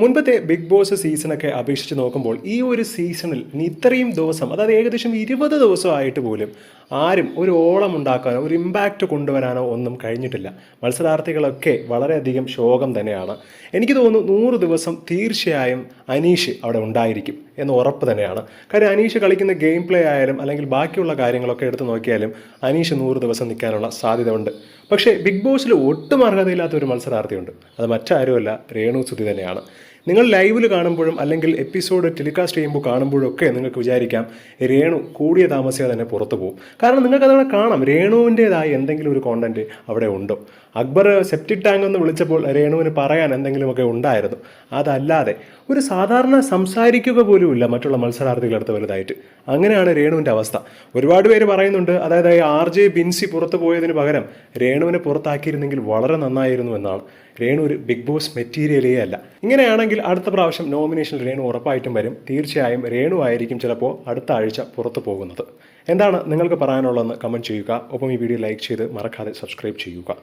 മുൻപത്തെ big boss സീസണൊക്കെ അപേക്ഷിച്ച് നോക്കുമ്പോൾ ഈ ഒരു സീസണിൽ ഇത്രയും ദിവസം അതായത് ഏകദേശം ഇരുപത് ദിവസമായിട്ട് പോലും ആരും ഒരു ഓളം ഉണ്ടാക്കാനോ ഒരു ഇമ്പാക്റ്റ് കൊണ്ടുവരാനോ ഒന്നും കഴിഞ്ഞിട്ടില്ല. മത്സരാർത്ഥികളൊക്കെ വളരെയധികം ശോകം തന്നെയാണ്. എനിക്ക് തോന്നുന്നു നൂറ് ദിവസം തീർച്ചയായും അനീഷ് അവിടെ ഉണ്ടായിരിക്കും എന്ന് ഉറപ്പ് തന്നെയാണ്. കാര്യം അനീഷ് കളിക്കുന്ന ഗെയിം പ്ലേ ആയാലും അല്ലെങ്കിൽ ബാക്കിയുള്ള കാര്യങ്ങളൊക്കെ എടുത്ത് നോക്കിയാലും അനീഷ് നൂറ് ദിവസം നിൽക്കാനുള്ള സാധ്യത ഉണ്ട് പക്ഷേ ബിഗ് ബോസിൽ ഒട്ടും അർഹതയില്ലാത്ത ഒരു മത്സരാർത്ഥിയുണ്ട്. അത് മറ്റാരുമല്ല രേണു സുധി തന്നെയാണ്. നിങ്ങൾ ലൈവിൽ കാണുമ്പോഴും അല്ലെങ്കിൽ എപ്പിസോഡ് ടെലികാസ്റ്റ് ചെയ്യുമ്പോൾ കാണുമ്പോഴൊക്കെ നിങ്ങൾക്ക് വിചാരിക്കാം രേണു കൂടിയ താമസിയാതെ തന്നെ പുറത്തു പോകും. കാരണം നിങ്ങൾക്ക് അതവിടെ കാണാം. രേണുവിന്റെതായ എന്തെങ്കിലും ഒരു കോണ്ടന്റ് അവിടെ ഉണ്ടോ? അക്ബർ സെപ്റ്റിക് ടാങ്ക് എന്ന് വിളിച്ചപ്പോൾ രേണുവിന് പറയാൻ എന്തെങ്കിലുമൊക്കെ ഉണ്ടായിരുന്നു. അതല്ലാതെ ഒരു സാധാരണ സംസാരിക്കുക പോലുമില്ല മറ്റുള്ള മത്സരാർത്ഥികളടുത്ത് വലുതായിട്ട്. അങ്ങനെയാണ് രേണുവിന്റെ അവസ്ഥ. ഒരുപാട് പേര് പറയുന്നുണ്ട് അതായത് ആർ ജെ ബിൻസി പുറത്തു പോയതിന് പകരം രേണുവിനെ പുറത്താക്കിയിരുന്നെങ്കിൽ വളരെ നന്നായിരുന്നു എന്നാണ്. രേണു ഒരു ബിഗ് ബോസ് മെറ്റീരിയലേ അല്ല. ഇങ്ങനെയാണെങ്കിൽ അടുത്ത പ്രാവശ്യം നോമിനേഷൻ രേണു ഉറപ്പായിട്ടും വരും. തീർച്ചയായും രേണു ആയിരിക്കും ചിലപ്പോൾ അടുത്ത ആഴ്ച പുറത്തു പോകുന്നത്. എന്താണ് നിങ്ങൾക്ക് പറയാനുള്ളതെന്ന് കമന്റ് ചെയ്യുക. ഒപ്പം ഈ വീഡിയോ ലൈക്ക് ചെയ്ത് മറക്കാതെ സബ്സ്ക്രൈബ് ചെയ്യുക.